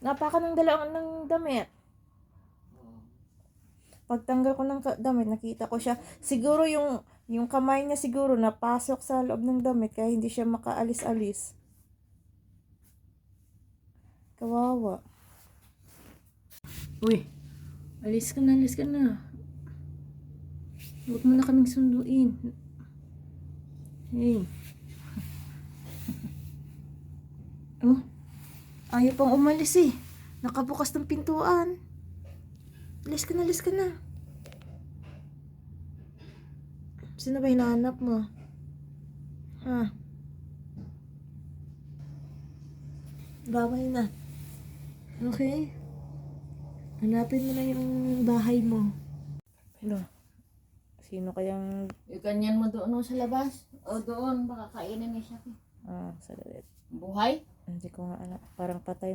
Napakan ng dalawang ng damit. Pagtanggal ko ng damit, nakita ko siya. Siguro yung, yung kamay niya siguro napasok sa loob ng damit kaya hindi siya makaalis-alis. Kawawa. Uy, alis ka na, alis ka na. Huwag mo na kaming sunduin. Hey. oh, ayaw pang umalis eh. Nakabukas ng pintuan. Alis ka na, alis ka na. Sino ba hinahanap mo? Ha? Bawal na. Okay? Hanapin mo na yung bahay mo. Ano? Sino kayang... Yung ganyan mo doon sa labas. O doon, baka kainin ni siya. Ah, sandali. Buhay? Hindi ko nga alam. Parang patay